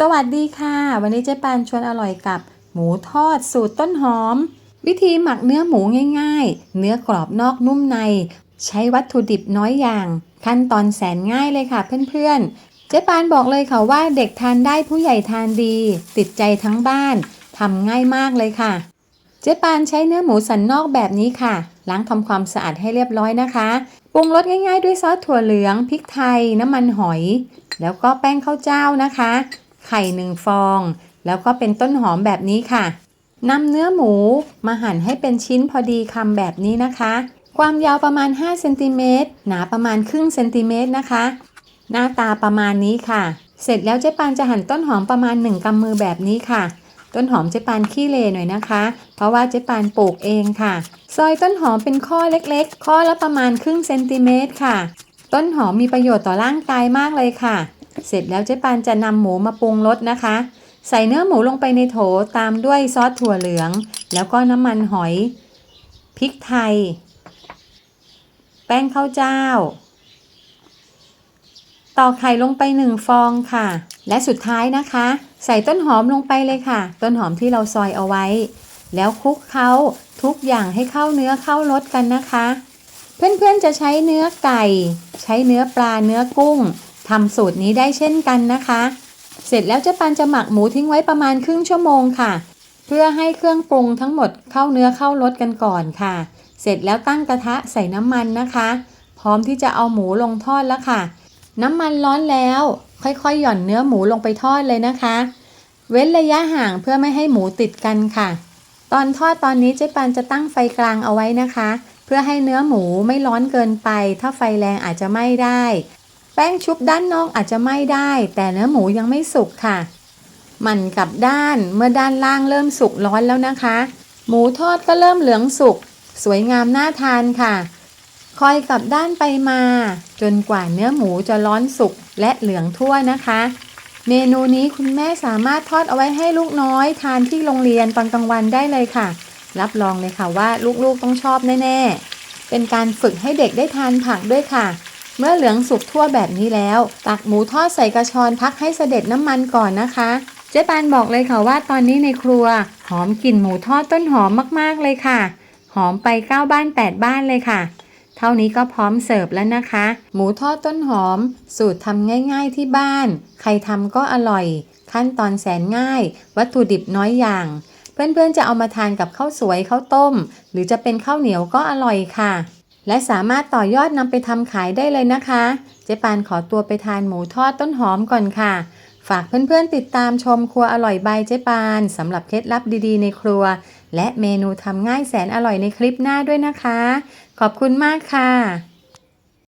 สวัสดีค่ะ วันนี้เจ๊ปานชวนอร่อยกับ หมูทอดสูตรต้นหอม วิธีหมักเนื้อหมูง่าย ๆ เนื้อกรอบนอกนุ่มใน ใช้วัตถุดิบน้อยอย่าง ขั้นตอนแสนง่ายเลยค่ะเพื่อนๆ เจ๊ปานบอกเลยค่ะว่าเด็กทานได้ผู้ใหญ่ทานดี ติดใจทั้งบ้านทำง่ายมากเลยค่ะ เจ๊ปานใช้เนื้อหมูสันนอกแบบนี้ค่ะ ล้างทำความสะอาดให้เรียบร้อยนะคะปรุงรสง่าย ๆ ด้วยซอสถั่วเหลืองพริกไทยน้ำมันหอย แล้วก็แป้งข้าวเจ้านะคะ ไข่หนึ่งฟอง แล้วก็เป็นต้นหอมแบบนี้ค่ะนำเนื้อหมูมาหั่นให้เป็นชิ้นพอดีคำแบบนี้นะคะ ความยาวประมาณ5เซนติเมตรหนาประมาณครึ่งเซนติเมตรนะคะ หน้าตาประมาณนี้ค่ะ เสร็จแล้วเจ๊ปานจะหั่นต้นหอมประมาณ 1กำมือแบบนี้ค่ะ ต้นหอมเจ๊ปานขี้เลหน่อยนะคะ เพราะว่าเจ๊ปานปลูกเองค่ะ ซอยต้นหอมเป็นข้อเล็กๆ ข้อละประมาณครึ่งเซนติเมตรค่ะ ต้นหอมมีประโยชน์ต่อร่างกายมากเลยค่ะ เสร็จแล้วเจ๊ปานจะนำหมูมาปรุงรสนะคะ ใส่เนื้อหมูลงไปในโถตามด้วยซอสถั่วเหลือง แล้วก็น้ำมันหอย พริกไทย แป้งข้าวเจ้า ตอกไข่ลงไปหนึ่งฟองค่ะ และสุดท้ายนะคะ ใส่ต้นหอมลงไปเลยค่ะ ต้นหอมที่เราซอยเอาไว้ แล้วคลุกเคล้าทุกอย่างให้เข้าเนื้อเข้ารสกันนะคะ เพื่อนๆจะใช้เนื้อไก่ ใช้เนื้อปลาเนื้อกุ้ง ทำสูตรนี้ได้เช่นกันนะคะ เสร็จแล้วเจ๊ปันจะหมักหมูทิ้งไว้ประมาณครึ่งชั่วโมงค่ะ เพื่อให้เครื่องปรุงทั้งหมดเข้าเนื้อเข้ารสกันก่อนค่ะ เสร็จแล้วตั้งกระทะใส่น้ำมันนะคะ พร้อมที่จะเอาหมูลงทอดแล้วค่ะ น้ำมันร้อนแล้ว ค่อยๆ หย่อนเนื้อหมูลงไปทอดเลยนะคะ เว้นระยะห่างเพื่อไม่ให้หมูติดกันค่ะ ตอนทอดตอนนี้เจ๊ปันจะตั้งไฟกลางเอาไว้นะคะ เพื่อให้เนื้อหมูไม่ร้อนเกินไป ถ้าไฟแรงอาจจะไหม้ได้ แป้งชุบด้านนอกอาจจะไหม้ได้ แต่เนื้อหมูยังไม่สุกค่ะหมันกลับด้านเมื่อด้านล่างเริ่มสุกร้อนแล้วนะคะ หมูทอดก็เริ่มเหลืองสุก สวยงามน่าทานค่ะ คอยกลับด้านไปมา จนกว่าเนื้อหมูจะร้อนสุกและเหลืองทั่วนะคะ เมนูนี้คุณแม่สามารถทอดเอาไว้ให้ลูกน้อย ทานที่โรงเรียนตอนกลางวันได้เลยค่ะ รับรองเลยค่ะว่าลูกๆต้องชอบแน่ๆ เป็นการฝึกให้เด็กได้ทานผักด้วยค่ะ เมื่อเหลืองสุกทั่วแบบนี้แล้ว ตักหมูทอดใส่กระชอนพักให้เสด็จน้ำมันก่อนนะคะ เจ๊ปานบอกเลยค่ะว่าตอนนี้ในครัว หอมกลิ่นหมูทอดต้นหอมมากๆเลยค่ะ หอมไปเก้าบ้านแปดบ้านเลยค่ะ เท่านี้ก็พร้อมเสิร์ฟแล้วนะคะ หมูทอดต้นหอม สูตรทำง่าย ๆที่บ้าน ใครทำก็อร่อย ขั้นตอนแสนง่าย วัตถุดิบน้อยอย่าง เพื่อนๆจะเอามาทานกับข้าวสวยข้าวต้ม หรือจะเป็นข้าวเหนียวก็อร่อยค่ะ และสามารถต่อยอดนำไปทำขายได้เลยนะคะ เจ๊ปานขอตัวไปทานหมูทอดต้นหอมก่อนค่ะ ฝากเพื่อนๆติดตามชมครัวอร่อยใบเจ๊ปานสำหรับเคล็ดลับดีๆในครัว และเมนูทำง่ายแสนอร่อยในคลิปหน้าด้วยนะคะ ขอบคุณมากค่ะ